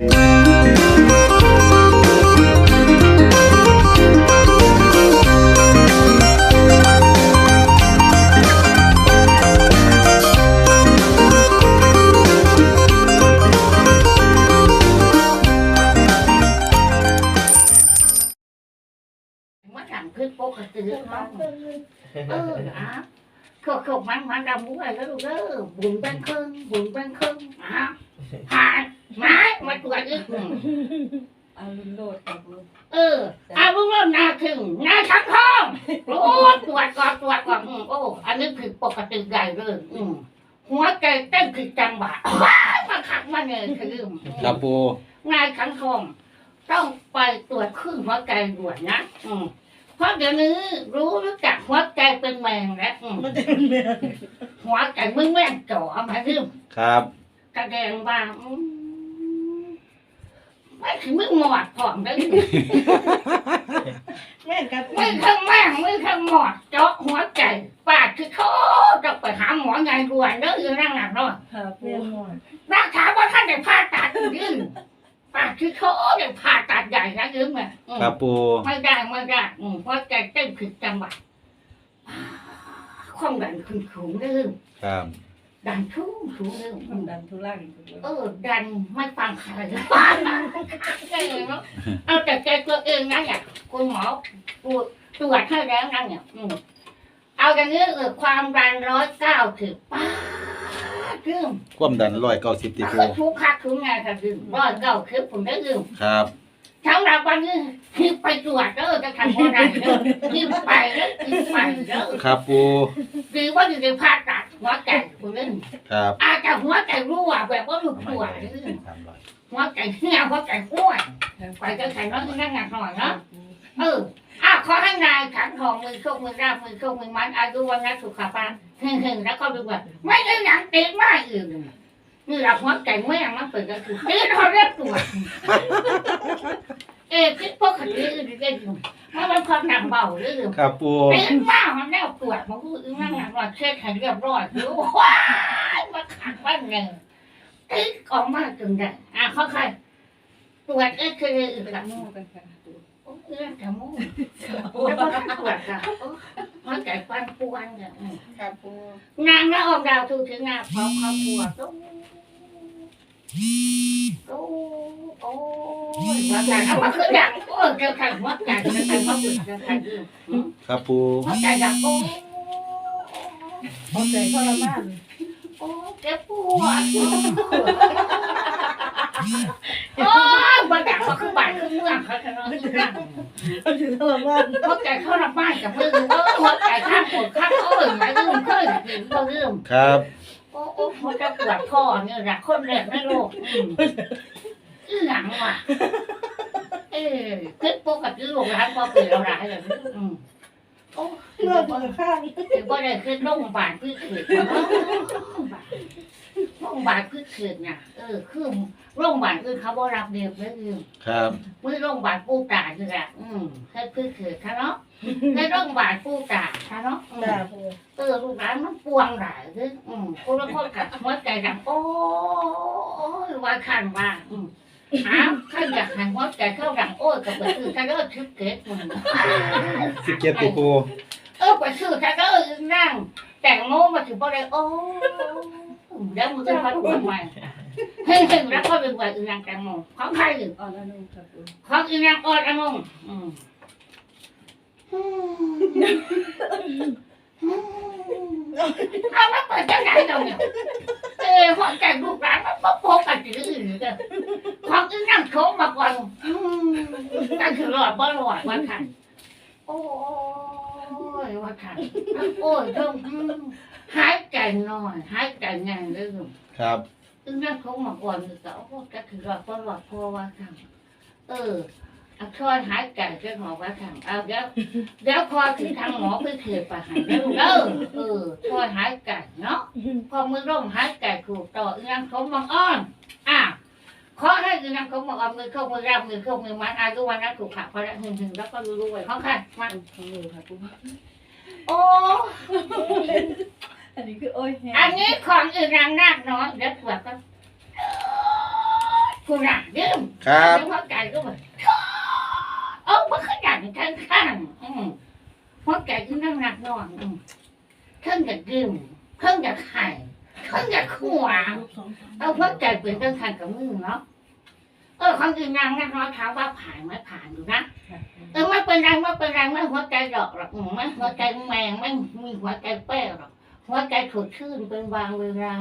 ว่าสั่งคือปกติ เนาะเอออะขบขบมันมันดำมุ้งอะไรแล้วลูกเด้อบุญเป็นครึ่งบุญเป็นครึ่งอะผ่านไม้มาตรวจอีกอืมเอาลุนโลดครับลุงเอออาบุ้งเริ่มนาถึงนาทั้งทองโอ้ตรวจก่อนตรวจก่อนอืมโอ้อันนี้ผิดปกติใหญ่เลยอืมหัวใจเต้นผิดจังหวะว้ายมาขักมาเนี่ยคืออืมครับปูนายขันทองต้องไปตรวจครึ่งหัวใจด่วนนะอืม เพราะเดี๋ยวนี้รู้รู้จักหัวใจเป็นแมงแล้วอืมมันจะเป็นเมียหัวใจมึงแม่งจ่อมาลืมครับแสดงว่าอืมไม่ถึงมึงหมอดผอมได้อ แม่นกับมึงทั้งแม่งมึงทั้งหมอดเจาะหัวใจปาดคือเขาต้องไปหาหมอไงด่วนเด้ออยู่นั่งหนักเนาะครับปูรักษาว่าท่านได้ผ่าตัดยืน ปาดคือเขาได้ผ่าตัดใหญ่นะยืมไหมอืมครับปูไม่ได้ไม่ได้อืมเพราะใจเต้นผิดจังหวะความดันขึ้นสูงเด้อครับดันสูงสูงเด้อคอืวามมดันทุลักอีกลุงเออดันไม่ฟังใครเลยเองเนาะเอาแต่ใจตัวเองนะเนี่ยคุณหมอตรวจตรวจให้แล้วนั่นเนี่ยอืมเอาอย่างนี้เออความดันร้อยเก้าถึงป้าดื่ มความดันร้อยเก้าสิบตีปูคือทุกคักทุกงานค่ะดื่มร้อยเก้าคือผมได้ดื่มครับสำหรับวันนี้คือไปตรวจเด้อจะทำอะไรเด้อคือไปแล้วคือไปเด้อครับปูคือว่าอยู่ในผ่าตัดหัวใจคุณเล่นครับอาจจะหัวใจรั่วแบบว่าหลุดปวดสามร้อยหัวใจเหี้ยหัวใจห้วยไปจะแข่งน้อยนั่งหนักหน่อยเนาะเออ อะขอให้นายขันทองมือโชคมือราบมือโชคมือมันอายุวันนะสุขภาพหึ่งหึ่งแล้วก็ดูว่าไม่ได้หนังติดมากอื่นนี่เราหัวใจแม่งมันเปิดก็คือติดเขาเรียกตัวเอ๊ะคิดพวกขัดอื่นได้อยู่มันเป็นความหนักเบาหรือครับปูติดมากมันแน่ปวดมันก็อึ้งนั่งหนักว่าเช็ดให้เรียบร้อยคือว้ายมาขัดบ้านเนี่ยติดออกมาจนได้อะเขาใครตรวจเอ็กซเรย์อีกแล้ว โม่กันค่ะโอ้เรื่องจมูกแล้วก็ตรวจค่ะหัวใจปันปวนเนี่ยอืมครับปูนางละอองดาวทูถึงงานพร้อมครอบครัวโอ้โอ้โอ้ยว่าแต่เอามาคือดังโอ้ยเจ้าขันหัวใจจะเป็นว่าฝึกเจ้าขันยืมครับปูหัวใจดังโอ้เอาใจทรมานโอ้เจ็บปวดโอ้ยมาดังมาคือบ้านคือ เมืองเขาจะนอนที่นั่งเอาใจทรมานหัวใจเข้ารับบ้านกับมือเออหัวใจข้างปวดข้างเอ้ยไม่ลืมเคยเห็นบ่ลืมครับ โอ้โอ้หัวใจปวดคอเนี่ยนะคนแรกในโลกอืมอีหยังวะเออคือปกติลูกร้านพอเปิดเราร้านเลยอืม โอ้เลือดเปิดข้างคือบ่ได้คือโรงพยาบาลพืชเกิดโรงพยาบาลพืชเกิดเนี่ยเออคือโรงพยาบาลอื่นเขาบ่รับเด็กเลยคือครับมือโรงพยาบาลปู่ตาคือแหละอืมแค่พืชเกิดค่ะเนาะแค่โรงพยาบาลปู่ตาค่ะเนาะอืมจ้าปูเออลูกหลานมันปวงหลายคืออืมคนละคนกับหัวใจดังโอ้ยว่าขันว่าอืม หาข้าอยากหันหัวใจเข้าดังโอ้ยกับไปซื้อถ้าเลิกชิปเกตมึงสิบเจ็ดตีปูเออไปซื้อถ้าเลิกนั่ง แต่งโมมาถึงบ่ได้โอ้เดี๋ยวมึงจะมาดูใหม่เฮ้ยๆแล้วก็เป็นว่าอีนางแตงโมของใครอยู่อ่อนแล้วนุ่งครับปูของอีนางออดอนงอืม เอามาเปิดจังไหนเราเนี่ยเออหัวใจลูกหลานมันบ่โปกกันจื้อๆเด้อของอีนางโชว์มาก่อนอืมนั่นคือรอดบ่รอดว่าคันโอ้ยว่าคันโอ้ยเพิ่งอืมหายใจหน่อยหายใจงานเด้อครับ ซึ่งนั่นเขามาก่อนคือเขาโอ้ก็คือรอดก็รอดพอว่าทางเออ เอาช่วยหายใจจะหมอว่าทางเอาเดี๋ยวเดี๋ยวพอถึงทางหมอเพื่อเขียนไปหายแล้วเด้อเออช่วยหายใจเนาะพอมือร่มหายใจถูกต่ออีนังเขามังอ้อนอะขอให้อีนังเขามังอ้อนมือเข้ามือรับมือเข้ามือมันอายุวันนั้นถูกขับพอแล้วหึงหึงแล้วก็รู้รู้ไว้ข้างข้างมันของหนูครับปูโอ้อันนี้คือโอ้ยแห้งอันนี้ของอีนังนาคน้อยเดี๋ยวตรวจก็คุณน่ะยืมครับหัวใจก็แบบเออมันขยัน ข้างข้างๆอืมหัวใจก็นั่งหนักนอนอืมเครื่องจะยืมเครื่องจะไข่เครื่องจะขวางเอาหัวใจเป็นเรื่องทางกับมือเนาะเออความจริงนางนักน้อยถามว่าผ่านไหมผ่านอยู่นะเออไม่เป็นไรไม่เป็นไรไม่หัวใจดอกหรอกอืมไม่หัวใจแมงไม่มีหัวใจแป้หรอก หัวใจสดชื่นเป็นบางเวลา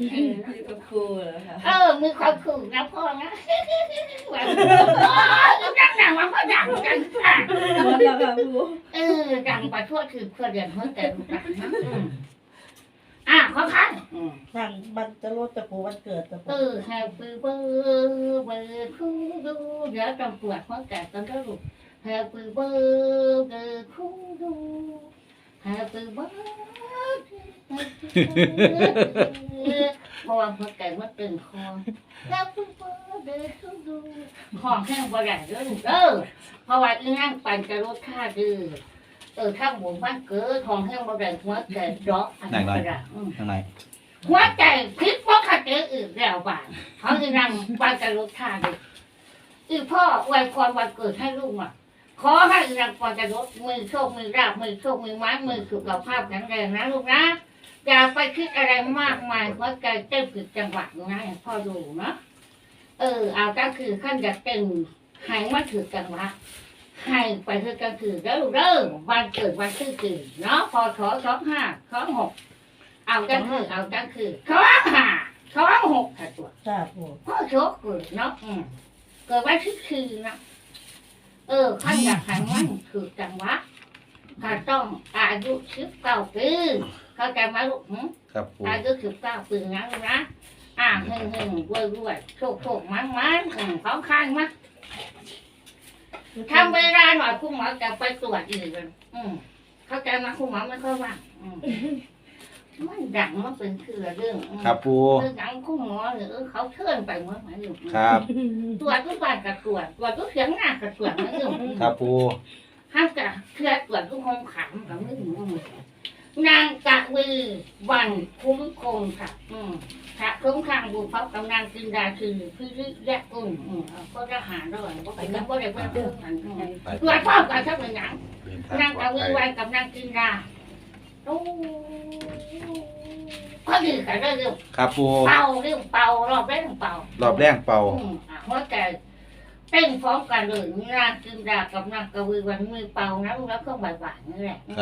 นี่ก็ครูแล้วค่ะเออ มีความถูกนะพ่อนะแบบโอ้ยดังหนังมันก็ดังกันค่ะหมดแล้วค่ะครูเออ ดังไปทั่วคือเพื่อเรียนหัวใจรู้จักนะอืมอะขอคันอืม ทางมันจะลดจะปูวันเกิดจะเอปูอแฮปปี้เบิร์ดเบิร์ดคูดูเดี๋ยวจำปวดหัวใจกันก็ลูกแฮปปี้เบิร์ดเบิร์ดคูดู แฮปปี้เบิร์ดเพราะว่าหัวใจมันตึงคอแฮปปี้เบิร์ดเบิร์ดคูดูของแห้งบ่ได้เด้อลูกเด้อเพราะว่าอีนั่งปั่นจะลดค่าดื้อเออถ้าหมุนบ้านเกิดของแห้งบ่ได้หัวใจเจาะอันนี้ก็ได้อืมข้างในหัวใจคิดว่าขัดเจออื่นแล้วบ้านเขาจะนั่งบ้านกันรถท่าดิอีพ่ออวยพรวันเกิดให้ลูกอะ ขอให้อีนังปอนจะรถมือโชคมือราบมือโชคมือไม้มือสุขภาพแข็งแรงนะลูกนะอย่าไปคิดอะไรมากมายหัวใจเต้นผิดจังหวะนะให้พ่อดูเนาะเออ เอาก็คือขั้นจะเต้นใหายมาถือจังหวะให้ไปถือกันคือเด้อลูกเด้อวันเกิดวันชื่อคือเนาะพอขอสองห้าสองหกเอาจังคือเอาจังคือท้องหาท้องหกค่ะตัวค่ะปูพ่อโชคเกิดเนาะอืมเกิดไว้ที่คือนะ เออขั้นอยากหันมันคือจังหวะก็ต้องอายุสิบเก้าปีเข้าใจไหมลูกหึครับปูอายุสิบเก้าปีนะลูกนะอ่าหึ่งหึ่งรวยรวยโชคโชคมันมันอืมเขาข้างมั้ยทำเวลาหน่อยคุณหมอจะไปตรวจอีกเลยอืมเข้าใจไหมคุณหมอไม่ค่อยว่างอืม มันดังมันเป็นคือเรื่องอืมครับปูคือหนังคู่หมอหรือเขาเชิญไปเมื่อไหร่อยู่ครับตรวจทุกบ้านกับตรวจตรวจทุกเสียงหน้ากับตรวจนั่นอยู่ครับปูห้ามกับเชื่อตรวจทุกห้องขังกับไม่ถึงนางกะวีวันคุ้มคงค่ะ อืมพระคุ้มข้างบุพกำลังกินดาคือพี่ริแยกอุ่นอืมเอาก็จะหาด้วยว่าไปกันก็ได้เพื่อนเพื่อนอืมไปตรวจพร้อมกันทั้งหนึ่งหนังเดินนางทางปลอกะดวีภัยวันกับนางกินดา โอ้พอดีกันได้เร็วครับปูเป่าเรื่องเป่ารอบแรกเป่ารอบแรกเป่าอืมอะหัวใจเต้นพร้อมกันเลยนางจินดากับนางกวีวันมือเป่านะลูกแล้วก็บ่ายบ่ายนี่แหละอืม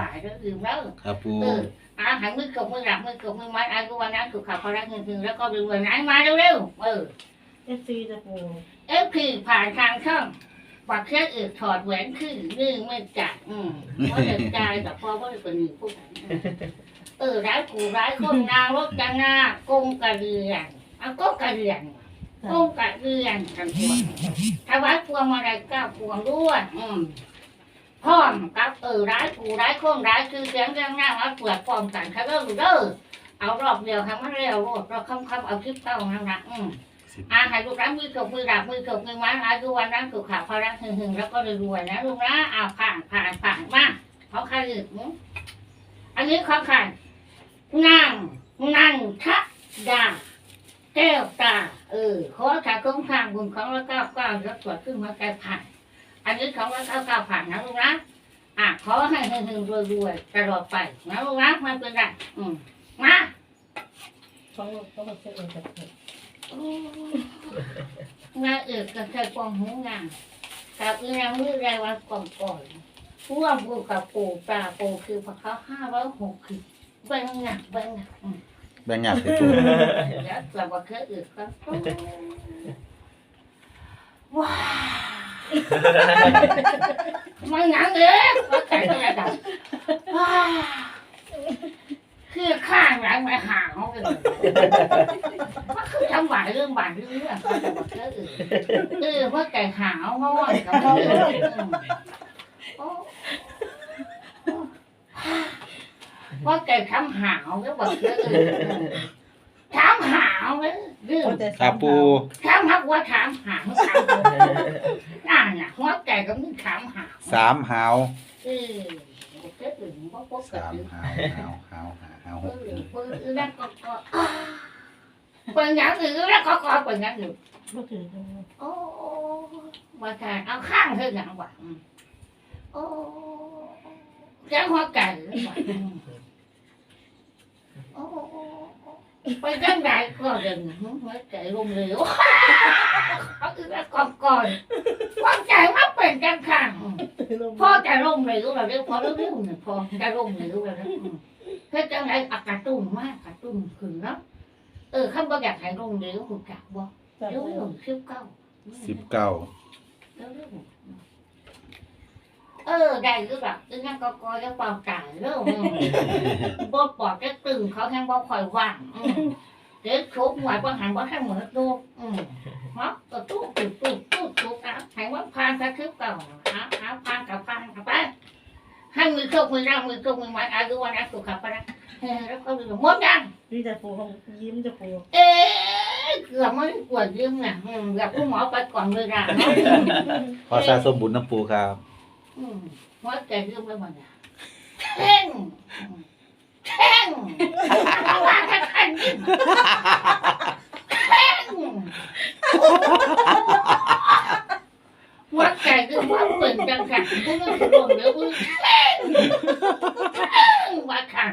บ่ายๆแล้วดื่มแล้วครับปูเอออาหารมือกับมือหลับมือกับมือไม้อายุวันนั้นสุขภาพรักเงินถึงแล้วก็ดูวันนั้นมาเร็วๆเออ เอฟซีจะปูเอฟพีผ่านทางช่อง ปักแค่อื่นถอดแหวนขึ้นนึ่งไม่จัดอืมว่าจะจ่ายแต่พ่อว่าะเป็นหนึ่งผู้นั้นเออร้ายกูร้ายคนนางรถกันหน้ากงกระเรียนเอาก็กระเรียนค่ะกุ้งกระเรียนกันพวงถวายพวงมาลัยเก้าพวงด้วยอืมพร้อมกับเออร้ายกูร้ายโค้งร้ายคือเสียงเรื่องหน้ามาปิดพร้อมกันค่ะเด้เด้อเอารอบเดียวค่ะมันเร็วรวดเราคำคำเอาคลิปเก้านั่นนะอืม อาหารูกร้ามือถกมือดับมือถกมือไม้อายุวันนั้นสุขภาพรักหึงหึงแล้วก็รวยๆนะลูกนะเอาผ่านผ่านผ่านมาเขาใครอีกมั้งอันนี้เขาใครนั่งนั่งทักดาแก้วตา เออขอถ้าคงทางบุญของละเก้าเก้าแล้วตรวจขึ้นมาแก้ผ่านอันนี้ของละเก้าเก้าผ่านนะลูกนะอะขอให้เฮงๆรวยๆตลอดไปนะลูกนะไมันเป็นไรอืมมาเขาเขามาเช็คเองจะปูโอ้งานเอกกับใครกองหูงานกับอีนางมือไรวันก่อนก่อนร่วมบุญกับปู่ตาปู่คือพระเขาห้าร้อยหกสิบเบิ้งหนักเบิ้งหนักอืมแบ่งหยาดใส่ปูแล้วกลับมาเคยอื่นก็ว้าวมันหนังเลยว่าแต่ก็ระดับว้าว คือข้างหลังมาห่างเขาเลยมันคือทำหวานเรื่องหวานเรื่องเรื่องก็จะบอกเคยอื่นเออว่าแต่หาวเพราะว่ากับมันเรื่องโอ้ว่าแต่ทำหาวก็บอกเคยอื่นถามหาวเลยเรื่องครับปูถามหักว่าถามหาวถามนั่นน่ะหัวใจก็มึงถามหาวสามหาวเออเจ้าอื่นก็พบกับสามอื่นหาวหาวหาว หาวหาวเอหกอปืนนั่นก็ก็อ้าเป็นหยังหรือแล้วก็ก็เป็นหยังอยู่บ่ถือโอ้มาทานเอาข้างเธอหนังหวานโอ้ยังหัวไก่หวานโอ้ไปจังไดก็เดินหัวใจลงเหลวเขาคือก่อนก่อนความใจมาเป็นจังข้างพ่อจะลงเหลวเราเรียกพอเรื่องหนึ่งพอจะลงเหลวแล้วนะ เพื่อจังไรอากาศตุ้มมากอากาศตุ้มขึ้นเนาะเออข้าบ่อยากให้ลงเหลวหูจักบ่จ้ะเดี๋ยวปูเรื่องสิบเก้าสิบเก้าเออได้หรือเปล่าตึงงั้นก็กอจะเป่าไก่เรื่องบ่ปอดจะตึงเขาแค่บ่คอยว่างอืมเด็กชุบหวายบ่หันบ่ให้เหมือนลูกอืมฮะก็ตู้ตู้ตู้ตู้ตู้อะให้ว่าพานสักคลิปเก่าหาหาพานกับพานกับไป ให้มือโชคมือร่างมือโชคมือไม้อายุวันนั้นสุขภาพนะเฮ้ยแล้วก็หมดยังนี่จะปูเขายิ้มจะปูเอ๊ะเกือบไม่ปวดยืมน่ะอืมแบบคุณหมอไปก่อนเวลาเนาะขอสะสมบุญน้ำปูครับ อืมหัวใจเรื่องไม่หมดอะแท่งแท่งเอาว่าแท่งแท่งยิ่งแท่ง หัวใจคือว่าเปิดจังขันกูไม่รู้เดี๋ยวกูแท่งแท่งว่าขัน